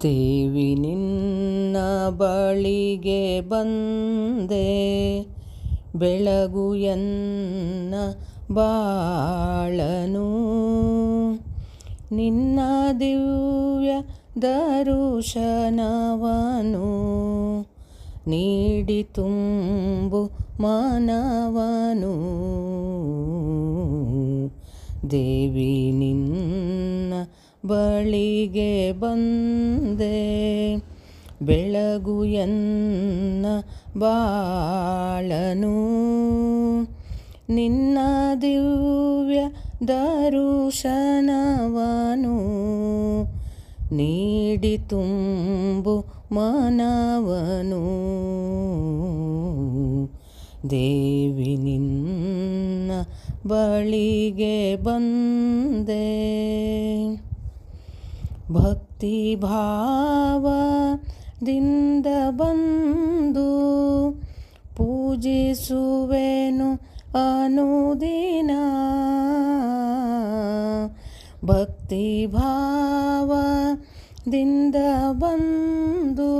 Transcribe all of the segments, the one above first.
ದೇವಿ ನಿನ್ನ ಬಳಿಗೆ ಬಂದೆ. ಬೆಳಗು ಎನ್ನ ಬಾಳನು. ನಿನ್ನ ದಿವ್ಯ ದರುಶನವನು. ನೀಡಿ ತುಂಬು ಮಾನವನು. ದೇವಿ ನಿನ್ನ ಬಳಿಗೆ ಬಂದೆ. ಬೆಳಗು ಎನ್ನ ಬಾಳನು. ನಿನ್ನ ದಿವ್ಯ ದರುಶನವನು. ನೀಡಿ ತುಂಬು ಮನವನು. ದೇವಿ ನಿನ್ನ ಬಳಿಗೆ ಬಂದೆ. ಭಕ್ತಿ ಭಾವದಿಂದ ಬಂದು ಪೂಜಿಸುವೆನು ಅನುದಿನ. ಭಕ್ತಿ ಭಾವದಿಂದ ಬಂದು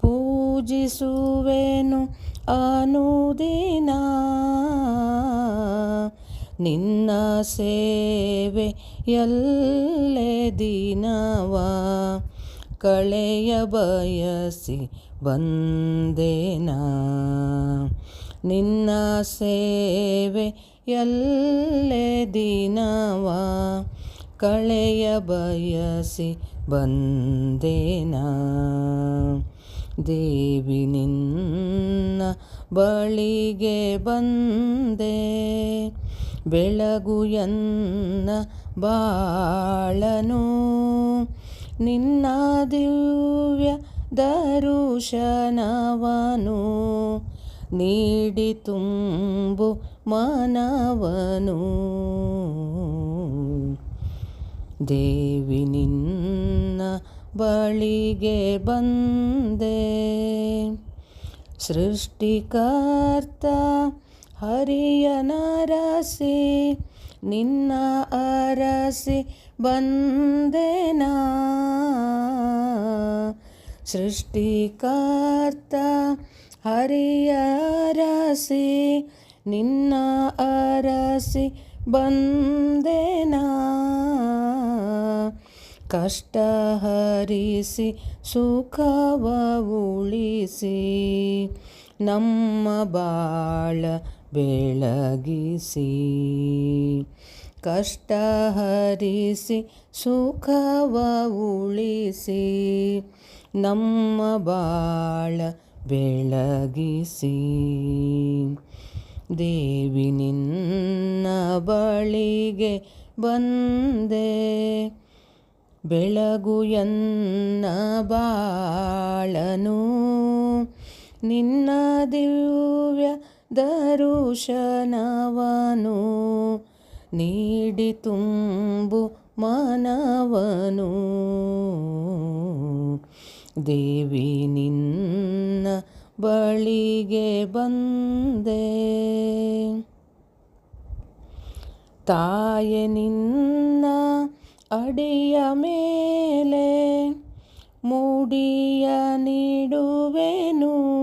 ಪೂಜಿಸುವೆನು ಅನುದಿನ. ನಿನ್ನ ಸೇವೆ ಎಲ್ಲೆ ದಿನವ? ಕಳೆಯ ಬಯಸಿ ಬಂದೇನ? ನಿನ್ನ ಸೇವೆ ಎಲ್ಲೆ ದಿನವ? ಕಳೆಯ ಬಯಸಿ ಬಂದೇನ? ದೇವಿ ನಿನ್ನ ಬಳಿಗೆ ಬಂದೆ. ಬೆಳಗು ಎನ್ನ ಬಾಳನು. ನಿನ್ನ ದಿವ್ಯ ದರುಶನವನು. ನೀಡಿ ತುಂಬು ಮನವನು. ದೇವಿ ನಿನ್ನ ಬಳಿಗೆ ಬಂದೆ. ಸೃಷ್ಟಿಕರ್ತ ಹರಿಯನರಸಿ ನಿನ್ನ ಅರಸಿ ಬಂದೆನಾ? ಸೃಷ್ಟಿಕರ್ತ ಹರಿಯರಸಿ ನಿನ್ನ ಅರಸಿ ಬಂದೆನಾ? ಕಷ್ಟ ಹರಿಸಿ, ಸುಖವ ಉಳಿಸಿ, ನಮ್ಮ ಬಾಳ ಬೆಳಗಿಸಿ, ಕಷ್ಟ ಹರಿಸಿ, ಸುಖವ ಉಳಿಸಿ, ನಮ್ಮ ಬಾಳ ಬೆಳಗಿಸಿ. ದೇವಿ ನಿನ್ನ ಬಳಿಗೆ ಬಂದೆ, ಬೆಳಗು ಎನ್ನ ಬಾಳನು. ನಿನ್ನ ದಿವ್ಯ ದರುಶನವನು ನೀಡಿ ತುಂಬು ಮನವನು. ದೇವಿ ನಿನ್ನ ಬಳಿಗೆ ಬಂದೆ. ತಾಯೆ ನಿನ್ನ ಅಡಿಯ ಮೇಲೆ ಮೂಡಿಯ ನೀಡುವೆನು.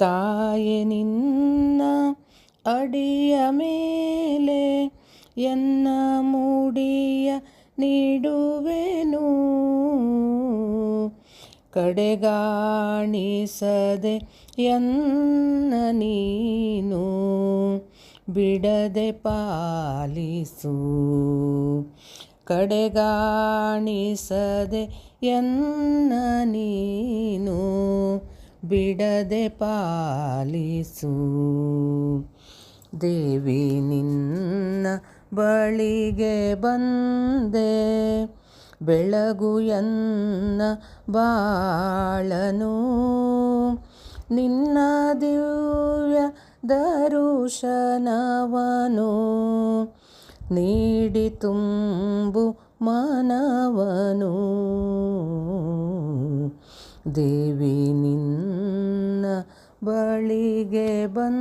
ತಾಯ, ನಿನ್ನ ಅಡಿಯ ಮೇಲೆ ಎನ್ನ ಮೂಡಿಯ ನೀಡುವೆನು. ಕಡೆಗಾಣಿಸದೆ ಎನ್ನ ನೀನು, ಬಿಡದೆ ಪಾಲಿಸು. ಕಡೆಗಾಣಿಸದೆ ಎನ್ನ ನೀನು ಬಿಡದೆ ಪಾಲಿಸು. ದೇವಿ ನಿನ್ನ ಬಳಿಗೆ ಬಂದೆ. ಬೆಳಗು ಎನ್ನ ಬಾಳನು. ನಿನ್ನ ದಿವ್ಯ ದರುಶನವನು. ನೀಡಿ ತುಂಬು ಮಾನವನು. ದೇವಿ ಬಳಿಗೆ ಬಂದೆ